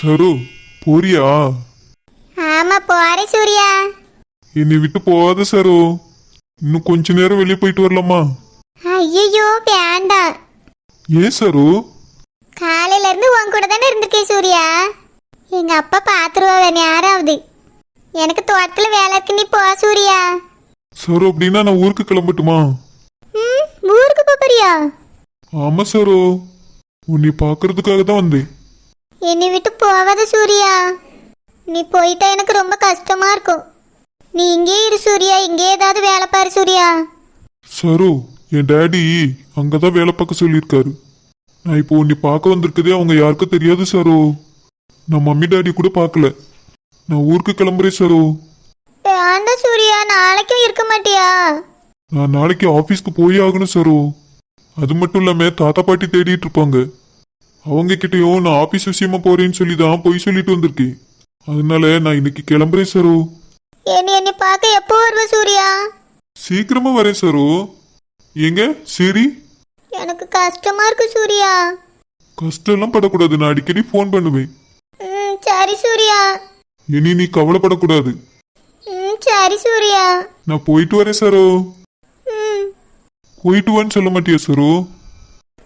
சரு போறியா? ஆமா போறேன் சூர்யா. என்னை விட்டு போகாத சரு. இன்னும் கொஞ்ச நேரம் வெளியே போயிட்டு வரலாமா? ஐயோ வேண்டாம். ஏன் சரு? காலையில இருந்து உன் கூட தானே இருந்திருக்கேன் சூர்யா. எங்க அப்பா பாத்துருவா நேராவது. எனக்கு தோட்டத்துல வேலை இருக்கு நீ போ சூர்யா. சரு அப்படின்னா நான் ஊருக்கு கிளம்பட்டுமா? ஊருக்கு போறியா? ஆமா சரு. உன்னை பார்க்கறதுக்காக தான் வந்தேன். என்னை விட்டு போகாத சூர்யா. நீ போயிட்டா எனக்கு ரொம்ப கஷ்டமா இருக்கும். நீ இங்கே இரு சூர்யா. இங்கே ஏதாவது வேலை பாரு சூர்யா. சரு என் டேடி அங்கதான் வேலை பார்க்க சொல்லியிருக்காரு. நான் இப்போ உன்னை பார்க்க வந்திருக்கதே அவங்க யாருக்கும் தெரியாது சரு. நான் மம்மி டாடி கூட பார்க்கல. நான் ஊருக்கு கிளம்புறேன் சரு. வேண்டாம் சூர்யா நாளைக்கும் இருக்க மாட்டியா? நான் நாளைக்கு ஆஃபீஸ்க்கு போய் ஆகணும் சரு. அது மட்டும் இல்லாம தாத்தா பாட்டி தேடிட்டு இருப்பாங்க. அவங்க கிட்டயும் நான் ஆபீஸ் விஷயமா போறேன்னு சொல்லி தான் போய் சொல்லிட்டு வந்திருக்கேன். அதனால நான் இன்னைக்கு கிளம்புறேன் சரு. என்னை என்னை பார்க்க எப்போ வருவ சூர்யா? சீக்கிரமா வரேன் சரு. எங்க சரி எனக்கு கஷ்டமா இருக்கு சூர்யா. கஷ்டம்லாம் படக்கூடாது நான் அடிக்கடி ஃபோன் பண்ணுவேன். ம் சரி சூர்யா. இனி நீ கவலைப்படக்கூடாது. ம் சரி சூர்யா. நான் போயிட்டு வரேன் சரு. ம். போயிட்டு வான்னு சொல்ல மாட்டியா சரு?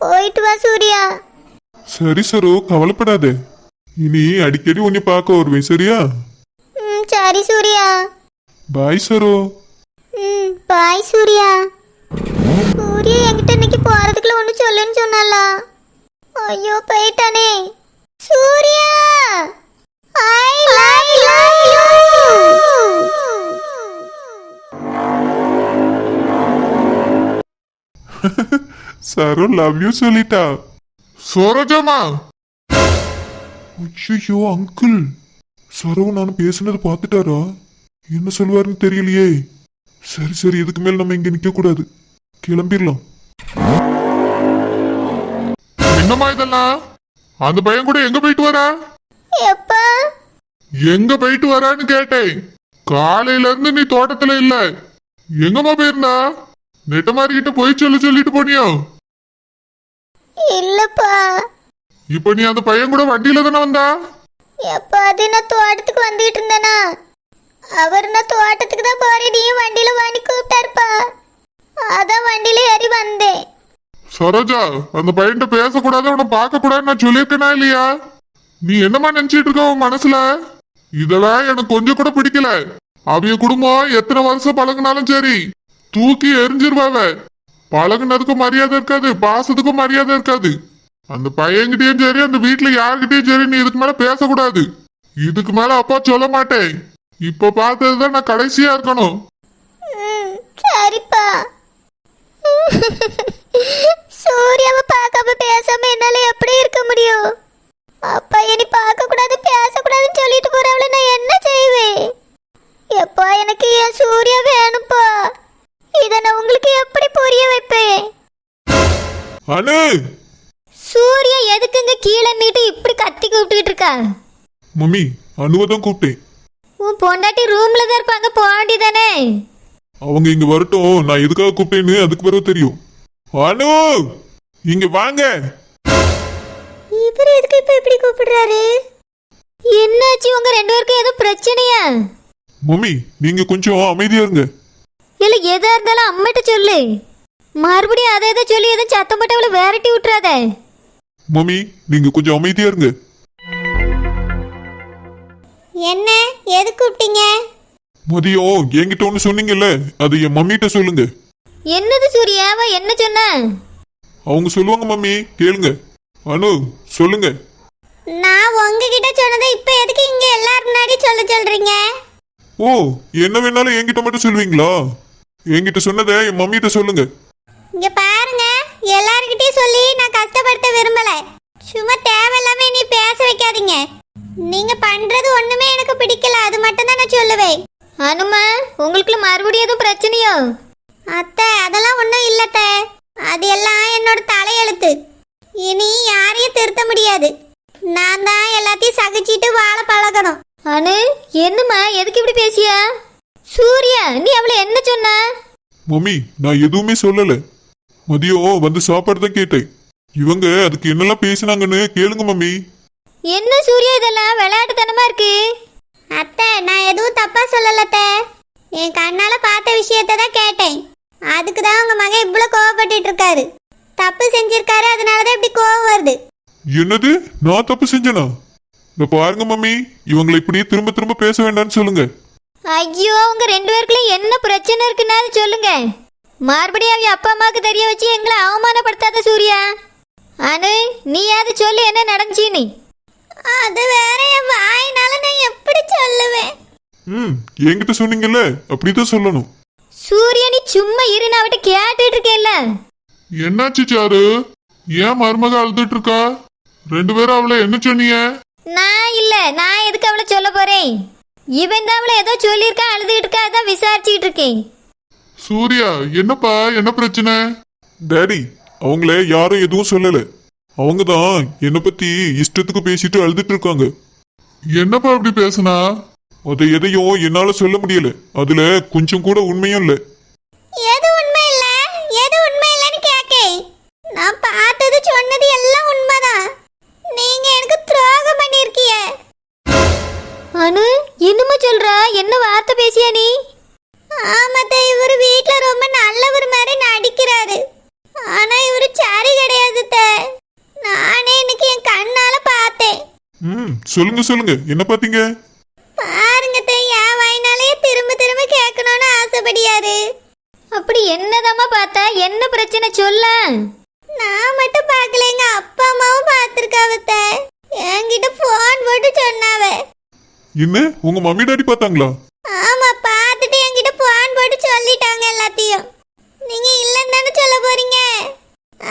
போயிட்டு வா சூர்யா. சரி சரு கவலைப்படாத. இனி அடிக்கடி உன்னை பார்க்க வருவேன் சரியா? ம் சரி சூர்யா. பாய் சரு. ம் பாய் சூர்யா. சூர்யா என்கிட்ட இன்னைக்கு போறதுக்குள்ள ஒன்று சொல்லுன்னு சொன்னால ஐயோ போயிட்டானே. சூர்யா! ஐ லவ் யூ சரு லவ் யூ சொல்லிட்டா. சரோஜாமா? ஐயோ அங்கிள் சரவு நான் பேசுனது பார்த்துட்டாரா? என்ன சொல்லுவாருன்னு தெரியலையே. சரி சரி இதுக்கு மேல நம்ம இங்க நிக்க கூடாது. கிளம்பிடலாம். என்னம்மா இதெல்லாம்? அந்த பையன் கூட எங்க போயிட்டு வரா? எங்க போயிட்டு வரான்னு கேட்டேன். காலையில இருந்து நீ தோட்டத்துல இல்ல. எங்கம்மா போயிருந்தா? நெட்டமாரி கிட்ட போய் சொல்ல சொல்லிட்டு போனியோ? இல்லப்பா. இப்ப நீ அந்த பையன் கூட வண்டியில தானே வந்தா? எப்பா அது நான் தோட்டத்துக்கு வந்துகிட்டு இருந்தேனா? அவர் நான் தோட்டத்துக்கு தான் போறேன். நீயும் வண்டியில வாங்கி கூப்பிட்டாருப்பா. அதான் வண்டியில ஏறி வந்தேன். சரோஜா அந்த பையன்கிட்ட பேசக்கூடாது அவனை பார்க்க கூடாதுன்னு நான் சொல்லியிருக்கேனா இல்லையா? நீ என்னம்மா நினைச்சிட்டு இருக்க உன் மனசுல? இதெல்லாம் எனக்கு கொஞ்சம் கூட பிடிக்கல. அவிய குடும்பம் எத்தனை வருஷம் பழகுனாலும் சரி தூக்கி எரிஞ்சிருவாவ பழகுனதுக்கும் மரியாதை இருக்காது பாசத்துக்கும் மரியாதை இருக்காது. அந்த பையன்கிட்டயும் சரி அந்த வீட்டுல யாருக்கிட்டயும் சரி நீ இதுக்கு மேல பேசக்கூடாது. இதுக்கு மேல அப்பா சொல்ல மாட்டேன். இப்ப பார்த்ததுதான் நான் கடைசியா இருக்கணும். மம்மி அனுவை தான் கூப்பிட்டேன். உன் பொண்டாட்டி ரூம்ல தான் இருப்பாங்க போக வேண்டியதானே? அவங்க இங்க வரட்டும் நான் எதுக்காக கூப்பிட்டேன்னு அதுக்கு பிறகு தெரியும். அனு இங்க வாங்க. இவர் எதுக்கு இப்ப இப்படி கூப்பிடுறாரு? என்னாச்சு உங்க ரெண்டு பேருக்கும் ஏதோ பிரச்சனையா? மம்மி நீங்க கொஞ்சம் அமைதியா இருங்க. இல்ல எதா இருந்தாலும் அம்மிட்ட சொல்லு. மறுபடியும் அதை எதை சொல்லி எதுவும் சத்தம் போட்டு அவளை விரட்டி விட்டுறாத. மம்மி நீங்க கொஞ்சம் அமைதியா இருங்க. என்ன? எது கூப்பிட்டீங்க மதியம் என்கிட்ட ஒன்று சொன்னீங்கல்ல அது என் மம்மிட்ட சொல்லுங்க. என்னது சூர்யாவா என்ன சொன்ன? அவங்க சொல்லுவாங்க மம்மி கேளுங்க. அனு சொல்லுங்க. நான் உங்ககிட்ட சொன்னதை இப்ப எதுக்கு இங்க எல்லாரும் முன்னாடி சொல்ல சொல்றீங்க? ஓ என்ன வேணாலும் என்கிட்ட மட்டும் சொல்லுவீங்களா? என்கிட்ட சொன்னதை என் மம்மிட்ட சொல்லுங்க. இங்க பாருங்க எல்லார்கிட்டயும் சொல்லி நான் கஷ்டப்படுத்த விரும்பல. சும்மா தேவையில்லாம நீ பேச வைக்காதீங்க. நீங்க பண்றது ஒண்ணுமே எனக்கு பிடிக்கல. அது மட்டும் தான் நான் சொல்லுவேன். அனுமா உங்களுக்குள்ள மறுபடியும் எதுவும் பிரச்சனையோ? அத்தை அதெல்லாம் ஒன்றும் இல்லத்த அது எல்லாம் என்னோட தலையெழுத்து. இனி யாரையும் திருத்த முடியாது. நான் தான் எல்லாத்தையும் சகிச்சிட்டு வாழ பழகணும். அனு என்னம்மா எதுக்கு இப்படி பேசியா? சூர்யா நீ அவளை என்ன சொன்ன? மம்மி நான் எதுவுமே சொல்லல. மதியம் வந்து சாப்பாடு தான் கேட்டேன். இவங்க அதுக்கு என்னெல்லாம் பேசினாங்கன்னு கேளுங்க மம்மி. என்ன சூர்யா இதெல்லாம்? விளையாட்டுத்தனமா இருக்கு. அத்தை நான் எதுவும் தப்பா சொல்லல அத்தை என் கண்ணால பார்த்த விஷயத்தை தான் கேட்டேன். அதுக்கு தான் உங்க மகன் இவ்வளோ கோவப்பட்டுட்டு இருக்காரு. தப்பு செஞ்சிருக்காரு அதனால தான் இப்படி கோவம் வருது. என்னது? நான் தப்பு செஞ்சனா? இந்த பாருங்க மம்மி. இவங்களை இப்படியே திரும்ப திரும்ப பேச வேண்டாம்னு சொல்லுங்க. ஐயோ உங்க ரெண்டு பேருக்குள்ள என்ன பிரச்சனை இருக்குன்னு சொல்லுங்க. மறுபடியும் அவ அப்பா அம்மாவுக்கு தெரிய வச்சு எங்களை அவமானப்படுத்தாத சூர்யா. அனு நீயாவது சொல்லு என்ன நடந்துச்சு நீ அது வேற என் வாயினால நான் எப்படி சொல்லுவேன்? ம் என்கிட்ட சொன்னீங்கல்ல அப்படிதான் சொல்லணும். சூர்யா நீ சும்மா இரு நான் அவட்ட கேட்டுட்டு இருக்கேன்ல. என்னாச்சு சாரு? ஏன் மருமக அழுதுட்டு இருக்கா? ரெண்டு பேரும் அவளை என்ன சொன்னீங்க? நான் இல்ல நான் எதுக்கு அவளை சொல்ல போறேன்? இவன் தான் அவளை ஏதோ சொல்லியிருக்கான் அழுதுகிட்டு இருக்கா அதான் விசாரிச்சுக்கிட்டு இருக்கேன். சூர்யா என்னப்பா என்ன பிரச்சனை? டாடி அவங்கள யாரும் எதுவும் சொல்லல. அவங்க தான் என்னை பத்தி இஷ்டத்துக்கு பேசிட்டு அழுதுட்டு இருக்காங்க என்னப்பா அப்படி பேசுனா? அதை எதையும் என்னால சொல்ல முடியல. அதுல கொஞ்சம் கூட உண்மையும் இல்ல. எது உண்மை இல்ல? எது உண்மை இல்லைன்னு கேக்கேன். நான் பார்த்தது சொன்னது எல்லாம் உண்மைதான். நீங்க எனக்கு துரோகம் பண்ணிருக்கீங்க அனு என்னமோ சொல்றா? என்ன வார்த்தை பேசியா நீ? ஆமாத்த இவர் வீட்ல ரொம்ப நல்லவர் மாதிரி நடிக்கிறாரு. ஆனா இவரு சரி கிடையாது. நானே இன்னைக்கு என் கண்ணால பார்த்தேன். ம் சொல்லுங்க சொல்லுங்க. என்ன பாத்தீங்க பாருங்க என் வாயினாலேயே திரும்ப திரும்ப கேட்கணும்னு ஆசைப்படியாரு. அப்படி என்னதாம்மா பார்த்தா? என்ன பிரச்சனை சொல்ல? நான் மட்டும் பார்க்கல எங்க அப்பா அம்மாவும் பார்த்துருக்காவத்த என்கிட்ட ஃபோன் போட்டு சொன்னாவ. என்ன? உங்க மம்மி டாடி பார்த்தாங்களா? ஆமா பார்த்துட்டு என்கிட்ட ஃபோன் போட்டு சொல்லிட்டாங்க எல்லாத்தையும். நீங்க இல்லைன்னு தானே சொல்ல போறீங்க?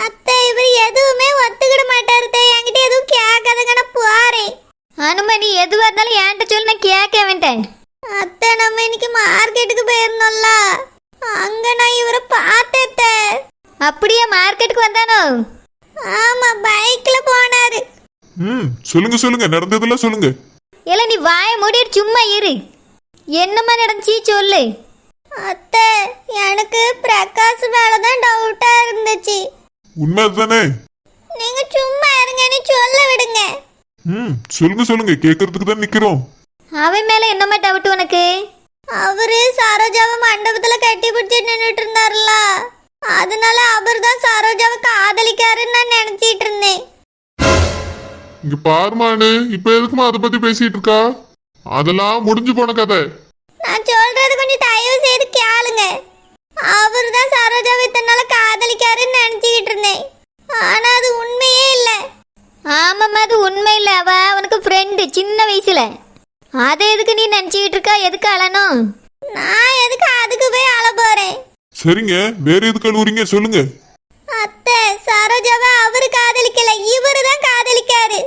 அத்தை இவர் எதுவுமே ஒத்துக்கிட மாட்டாரு. என்கிட்ட எதுவும் கேட்காதங்க நான் போறேன். அனுமா நீ எதுவா இருந்தாலும் என்கிட்ட சொல்லு நான் கேட்க வேண்டேன். அத்தை நம்ம இன்னைக்கு மார்க்கெட்டுக்கு போயிருந்தோம்ல. அங்க நான் இவரை பார்த்தேன் அத்தை. அப்படியே மார்க்கெட்டுக்கு வந்தானோ? ஆமா பைக்ல போனாரு. ம் சொல்லுங்க சொல்லுங்க. நடந்ததெல்லாம் சொல்லுங்க. இல்ல நீ வாயை மூடிட்டு சும்மா இரு. என்னம்மா நடந்துச்சு சொல்லு. அத்தை எனக்கு பிரகாஷ் மேல தான் டவுட்டா இருந்துச்சு. உண்மை நீங்க சும்மா இருங்கன்னு சொல்ல விடுங்க. ம் சொல்லுங்க சொல்லுங்க. கேட்கறதுக்கு தான் நிக்கிறோம். அவன் மேல என்னம்மா டவுட் உனக்கு? அவரு சரோஜாவை மண்டபத்துல கட்டி பிடிச்சி நின்றுட்டு இருந்தாருல அதனால அவர் தான் சரோஜாவை காதலிக்காருன்னு நான் நினைச்சிட்டு இருந்தேன். இங்க பாருமானு இப்ப எதுக்குமா அதை பத்தி பேசிட்டு இருக்கா? அதெல்லாம் முடிஞ்சு போன கதை. நான் சொல்றது கொஞ்சம் தயவு செய்து கேளுங்க. அவர் தான் சரோஜாவை இத்தனை நாள் காதலிக்காருன்னு நினைச்சுக்கிட்டு இருந்தேன் ஆனா அது உண்மையே இல்லை ஆமாம்மா அது உண்மை இல்லை அவ ஃப்ரெண்டு சின்ன வயசுல. அதை எதுக்கு நீ நினச்சிக்கிட்டு இருக்கா? எதுக்கு அழணும்? நான் எதுக்கு அதுக்கு போய் அழ போறேன்? சரிங்க வேற எதுக்கு அழுவுறீங்க? சொல்லுங்க. அத்தை சரோஜாவை அவரு காதலிக்கல. இவரு தான் காதலிக்காரு.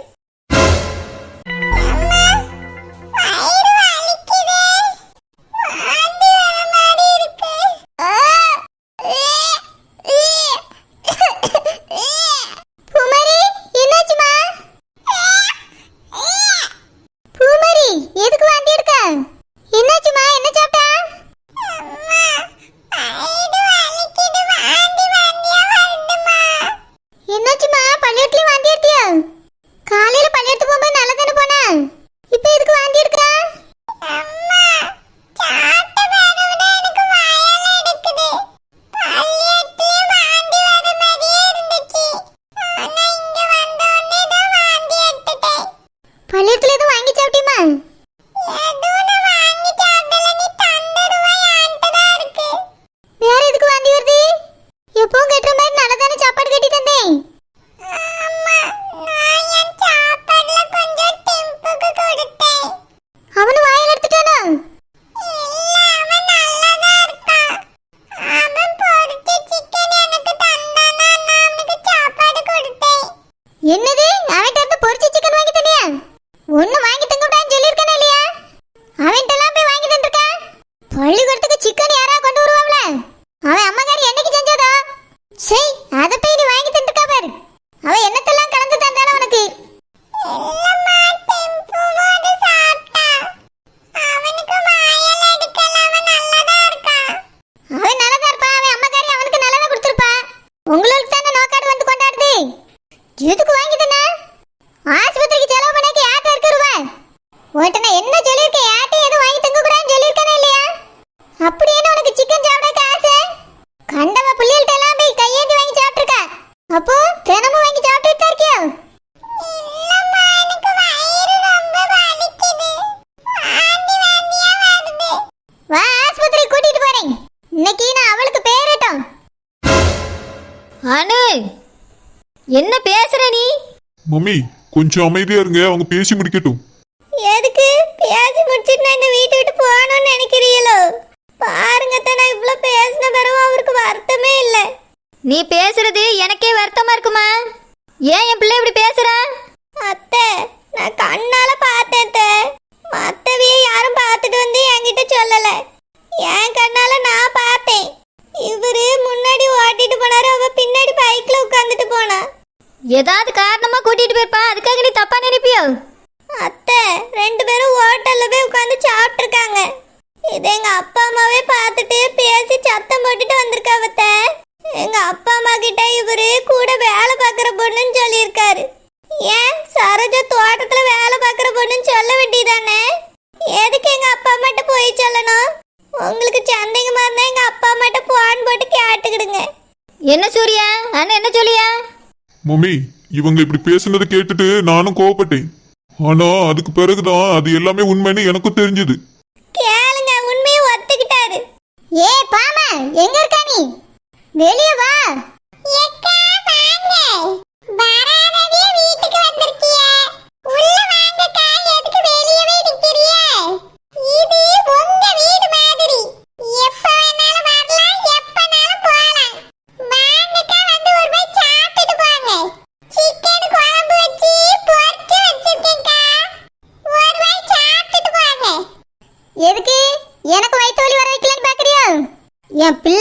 எதுக்கு வாங்கி தானே ஆஸ்பத்திரிக்கு செலவு பண்ணாக்க யார்கிட்ட இருக்கு ரூபாய்? ஓட்டுன கொஞ்சம் அமைதியா இருங்க அவங்க பேசி முடிக்கட்டும். எதுக்கு? பேசி முடிச்சிட்டு நான் இந்த வீட்டை விட்டு போகணும்னு நினைக்கிறீங்களோ? பாருங்க நான் இவ்வளவு பேசின பிறகு அவருக்கு வருத்தமே இல்லை. நீ பேசுறது எனக்கே வருத்தமா இருக்குமா? ஏன் என் பிள்ளை இப்படி பேசுறா? அத்தை நான் கண்ணால பார்த்தேன் மத்தவிய யாரும் பார்த்துட்டு வந்து என்கிட்ட சொல்லல. என் கண்ணால நான் பார்த்தேன். இவரு முன்னாடி ஓட்டிட்டு போனாரு அவ பின்னாடி பைக்ல உட்காந்துட்டு போனா. ஏதாவது காரணமா கூட்டிட்டு போயிருப்பா. அதுக்காக நீ தப்பா நினைப்பியோ? அத்தை ரெண்டு பேரும் ஹோட்டல்ல போய் உட்காந்து சாப்பிட்டுருக்காங்க. இது எங்க அப்பா அம்மாவே பார்த்துட்டு பேசி சத்தம் போட்டுட்டு வந்திருக்காவத்த எங்க அப்பா அம்மா கிட்ட இவரு கூட வேலை பார்க்குற பொண்ணுன்னு சொல்லியிருக்காரு. ஏன்? சரோஜா தோட்டத்துல வேலை பார்க்குற பொண்ணுன்னு சொல்ல வேண்டியதானே? எதுக்கு எங்க அப்பா அம்மாட்ட போய் சொல்லணும்? உங்களுக்கு சந்தைங்க இருந்தா எங்க அப்பா அம்மாட்ட போன் போட்டு கேட்டுக்கிடுங்க. என்ன சூர்யா? அண்ணன் என்ன சொல்லியா? மம்மி இவங்க இப்படி பேசுனதை கேட்டுட்டு நானும் கோவப்பட்டேன். ஆனா அதுக்கு பிறகுதான் அது எல்லாமே உண்மைன்னு எனக்கும் தெரிஞ்சது. கேளுங்க உண்மையை ஒத்துக்கிட்டாரு. ஏ பாமா எங்க இருக்க நீ? வெளிய வா. எக்கா வாங்க. வராதவே வீட்டுக்கு வந்திருக்கிய. உள்ள என் பிள்ளை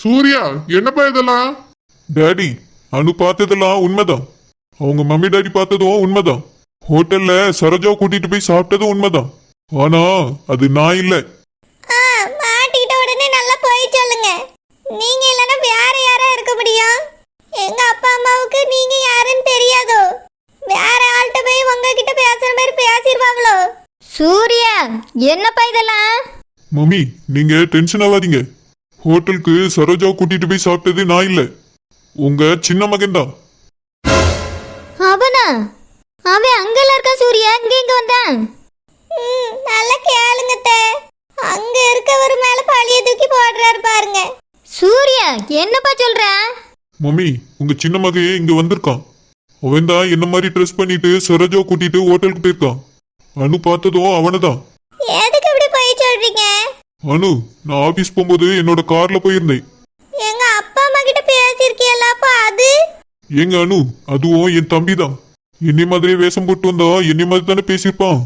சூர்யா என்னப்பா இதெல்லாம்? டாடி அனு பார்த்ததெல்லாம் உண்மைதான். அவங்க மம்மி டாடி பார்த்ததும் உண்மைதான். ஹோட்டல்ல சரோஜாவை கூட்டிட்டு போய் சாப்பிட்டதும் உண்மைதான். ஆனா அது நான் இல்ல. ஆ மாட்டிக்கிட்ட உடனே நல்லா போய் சொல்லுங்க. நீங்க இல்லைன்னா வேற யாரா இருக்க முடியும்? எங்க அப்பா அம்மாவுக்கு நீங்க யாருன்னு தெரியாதோ? வேற ஆள்கிட்ட போய் உங்ககிட்ட பேசுற மாதிரி பேசிடுவாங்களோ? சூர்யா என்னப்பா இதெல்லாம்? மம்மி நீங்க டென்ஷன் ஆகாதீங்க. ஹோட்டலுக்கு சரோஜாவை கூட்டிட்டு போய் சாப்பிட்டது நான் இல்ல. உங்க சின்ன மகன் தான் அவனா அவன் அங்கெல்லாம் இருக்கான் சூர்யா? இங்க எங்க வந்தான் நல்லா கேளுங்க அங்க இருக்கவர் மேல பழிய தூக்கி போடுறாரு பாருங்க. சூர்யா என்னப்பா சொல்ற? மம்மி உங்க சின்ன மகன் இங்க வந்திருக்கான். அவன் தான் என்ன மாதிரி ட்ரெஸ் பண்ணிட்டு சரோஜாவை கூட்டிட்டு ஹோட்டலுக்கு போயிருக்கான். அனு பார்த்ததும் போய் சொல்றீங்க அனு நான் ஆபீஸ் போகும்போது என்னோட கார்ல போயிருந்தேன். எங்க அப்பா அம்மா கிட்ட பேசியிருக்கியல்ல அப்ப அது? எங்க அனு அதுவும் என் தம்பி தான் என்னை மாதிரியே வேஷம் போட்டு வந்தா என்னை மாதிரி தானே பேசியிருப்பான்.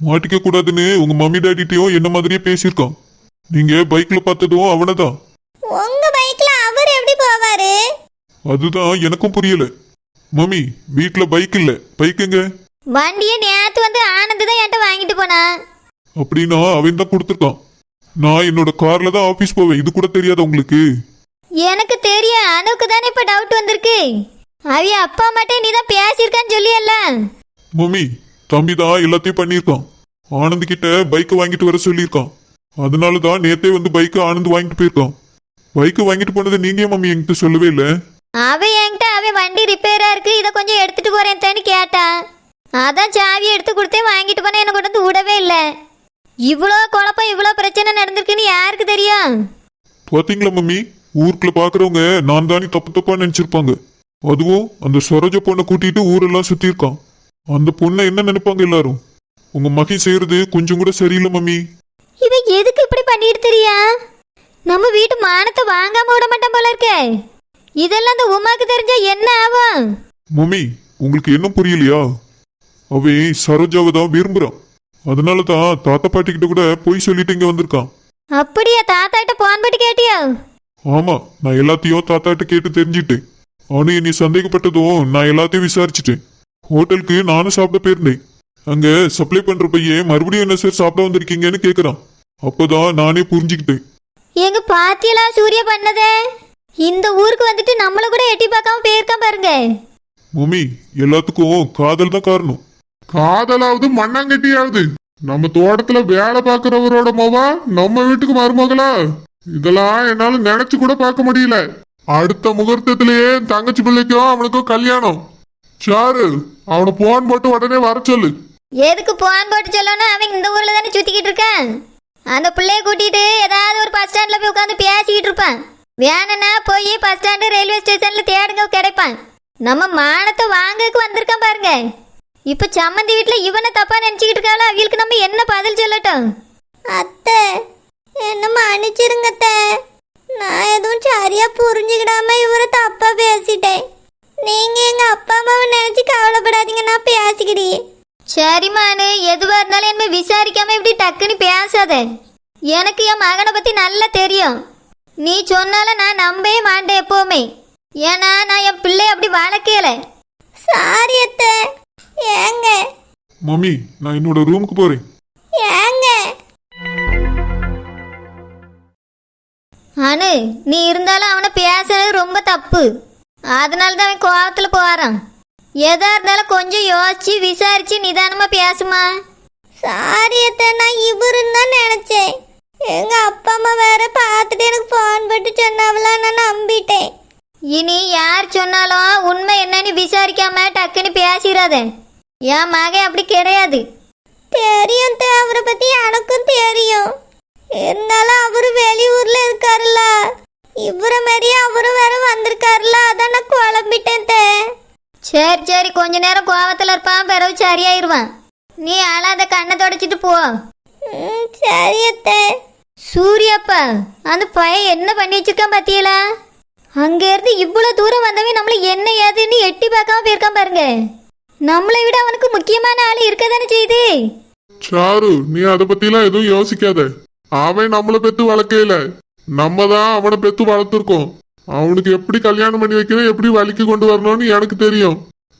மாட்டிக்க கூடாதுன்னு உங்க மம்மி டாடிட்டையும் என்ன மாதிரியே பேசியிருக்கான். நீங்க பைக்ல பார்த்ததும் அவனதான். உங்க பைக்ல அவர் எப்படி போவாரு? அதுதான் எனக்கும் புரியல. மம்மி வீட்ல பைக் இல்ல. பைக் எங்க? வண்டியை நேத்து வந்து ஆனந்த் தான் என்கிட்ட வாங்கிட்டு போனா அப்படின்னா அவன் தான் கொடுத்துருக்கான். நான் என்னோட கார்ல தான் ஆபீஸ் போவேன். இது கூட தெரியாதா உங்களுக்கு? எனக்கு தெரியும். அனுக்கு தானே இப்ப டவுட் வந்திருக்கு. அவிய அப்பா மட்டும் நீ தான் பேசியிருக்கான்னு சொல்லியல்ல. மம்மி தம்பி தான் எல்லாத்தையும் பண்ணியிருக்கான். ஆனந்த் கிட்ட பைக்கை வாங்கிட்டு வர சொல்லியிருக்கான். அதனால தான் நேத்தே வந்து பைக்கை ஆனந்த் வாங்கிட்டு போயிருக்கான். பைக்கை வாங்கிட்டு போனதை நீங்க மம்மி என்கிட்ட சொல்லவே இல்லை? அவன் என்கிட்ட அவன் வண்டி ரிப்பேரா இருக்கு. இதை கொஞ்சம் எடுத்துட்டு போறேன்னு கேட்டான் அதான் சாவி எடுத்து கொடுத்தேன் வாங்கிட்டு போனேன். எனக்கு கொண்டு வந்து விடவே இல்லை. இவ்வளோ குழப்பம் இவ்வளோ பிரச்சனை நடந்திருக்குன்னு யாருக்கு தெரியும்? பாத்தீங்களா மம்மி? ஊருக்குள்ள பாக்குறவங்க நான் தானே தப்பு தப்பா நினைச்சிருப்பாங்க. அதுவும் அந்த சரோஜ பொண்ணை கூட்டிட்டு ஊரெல்லாம் சுத்தி இருக்கான். அந்த பொண்ணை என்ன நினைப்பாங்க எல்லாரும்? உங்க மகன் செய்யறது கொஞ்சம் கூட சரியில்லை மம்மி. இவன் எதுக்கு இப்படி பண்ணிட்டு தெரியா? நம்ம வீட்டு மானத்தை வாங்காம விட மாட்டான் போல இருக்கே. இதெல்லாம் அந்த உமாக்கு தெரிஞ்சா என்ன ஆகும்? மம்மி உங்களுக்கு என்ன புரியலையா? அவன் சரோஜாவை தான் விரும்புறான். அதனால தான் தாத்தா பாட்டி கிட்ட கூட போய் சொல்லிட்டு இங்க வந்திருக்கான். அப்படியா தாத்தா கிட்ட போன் போட்டு கேட்டியோ? ஆமா நான் எல்லாத்தையும் தாத்தாட்ட கேட்டு தெரிஞ்சிட்டேன். அவனு நீ சந்தேகப்பட்டதும் நான் எல்லாத்தையும் விசாரிச்சிட்டேன். ஹோட்டலுக்கு நானும் சாப்பிட போயிருந்தேன். அங்க சப்ளை பண்ற பையன் மறுபடியும் என்ன சார் சாப்பிட வந்திருக்கீங்கன்னு கேக்குறான். அப்போதான் நானே புரிஞ்சுக்கிட்டேன். எங்க பாத்தியலா சூர்யா பண்ணதே? இந்த ஊருக்கு வந்துட்டு நம்மள கூட எட்டி பார்க்காம போயிருக்கான் பாருங்க. மம்மி எல்லாத்துக்கும் காதல் தான் காரணம். காதலாவது மண்ணாங்கட்டியாவது. நம்ம தோட்டத்துல வேலை பாக்குறவரோட மொவா நம்ம வீட்டுக்கு மருமகளா? இதெல்லாம் என்னால நினைச்சு கூட பார்க்க முடியல. அடுத்த முகூர்த்தத்திலேயே தங்கச்சி பிள்ளைக்கும் அவனுக்கும் கல்யாணம். சாரு அவனை போன் போட்டு உடனே வர சொல்லு. எதுக்கு போன் போட்டு சொல்லணும் அவன் இந்த ஊர்ல தானே சுத்திக்கிட்டு இருக்கான்? அந்த பிள்ளைய கூட்டிட்டு ஏதாவது ஒரு பஸ் ஸ்டாண்ட்ல போய் உட்காந்து பேசிக்கிட்டு இருப்பான். வேணும்னா போய் பஸ் ஸ்டாண்டு ரயில்வே ஸ்டேஷன்ல தேடுங்க கிடைப்பான். நம்ம மானத்தை வாங்கக்கு வந்திருக்கான் பாருங்க. இப்ப சம்மந்தி வீட்டுல இவனை தப்பா நினைச்சுக்கிட்டு இருக்காளோ? அவங்களுக்கு நம்ம என்ன பதில் சொல்லட்டும்? அத்தை என்ன மன்னிச்சிருங்க அத்தை. நான் எதுவும் சரியா புரிஞ்சுக்கிடாம இவரை தப்பா பேசிட்டேன். நீங்க எங்க அப்பா அம்மாவை நினைச்சு கவலைப்படாதீங்க நான் பேசிக்கிறேன். சரிம்மானு எதுவா இருந்தாலும் என்ன விசாரிக்காம இப்படி டக்குன்னு பேசாத. எனக்கு என் மகனை பத்தி நல்லா தெரியும். நீ சொன்னாலும் நான் நம்பவே மாட்டேன் எப்பவுமே. ஏன்னா நான் என் பிள்ளை அப்படி வளர்க்கல. சாரி அத்தை. ஏங்க. மம்மி நான் என்னோட ரூமுக்கு போறேன். ஏங்க. அனு நீ இருந்தாலும் அவனை பேசுறது ரொம்ப தப்பு. அதனால தான் அவன் கோவத்தில் போகிறான் எதா இருந்தாலும் கொஞ்சம் யோசிச்சு விசாரிச்சு நிதானமா பேசுமா. சாரி அத்தை நான் இவருன்னு தான் நினைச்சேன். எங்க அப்பா அம்மா வேற பார்த்துட்டு எனக்கு ஃபோன் போட்டு சொன்னாவலாம் நான் நம்பிட்டேன். இனி யார் சொன்னாலும் உண்மை என்னன்னு விசாரிக்காம டக்குன்னு பேசிடாத என் மகன் அப்படி கிடையாது. தெரியும் அவரை பத்தி எனக்கும் தெரியும். இருந்தாலும் அவரு வெளியூர்ல இருக்காருல்ல. இவரை மாதிரியே அவரு வேற வந்திருக்காருல்ல அதான் நான் குழம்பிட்டேன் சரி சரி கொஞ்ச நேரம் கோவத்துல இருப்பான் பிறகு சரியாயிருவான். நீ அழாத கண்ணை தொடச்சிட்டு போ. சரியத்தே சூரியப்பா அந்த பையன் என்ன பண்ணி வச்சிருக்கான் பாத்தியலா அங்க இருந்து இவ்வளவு தூரம் வந்தவன் நம்மள என்ன ஏதுன்னு எட்டி பார்க்காம போயிருக்கான் பாருங்க. நம்மளை விட அவனுக்கு முக்கியமான ஆள் இருக்க தானே செய்யுது சாரு நீ அதை பத்திலாம் எதுவும் யோசிக்காத. அவன் நம்மள பெத்து வளர்க்கையில நம்ம தான் அவனை பெத்து வளர்த்துருக்கோம். அவனுக்கு எப்படி கல்யாணம் பண்ணி வைக்கணும் எப்படி வலிக்கு கொண்டு வரணும்னு எனக்கு தெரியும்.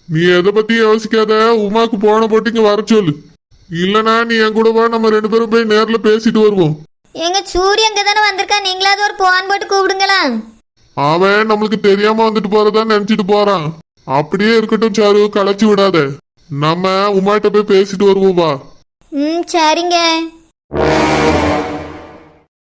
நீ எதை பத்தி யோசிக்காத உமாக்கு போன போட்டு இங்க வர சொல்லு. இல்லனா நீ என் கூட வா நம்ம ரெண்டு பேரும் போய் நேர்ல பேசிட்டு வருவோம். எங்க சூரிய அங்க தானே வந்திருக்கான் நீங்களாவது ஒரு போன் போட்டு கூப்பிடுங்களா அவன் நம்மளுக்கு தெரியாம வந்துட்டு போறதா நினைச்சிட்டு போறான். அப்படியே இருக்கட்டும் சாரு. களைச்சு விடாத. நம்ம உமாட்ட போய் பேசிட்டு வருவோம் வா. ம் சரிங்க.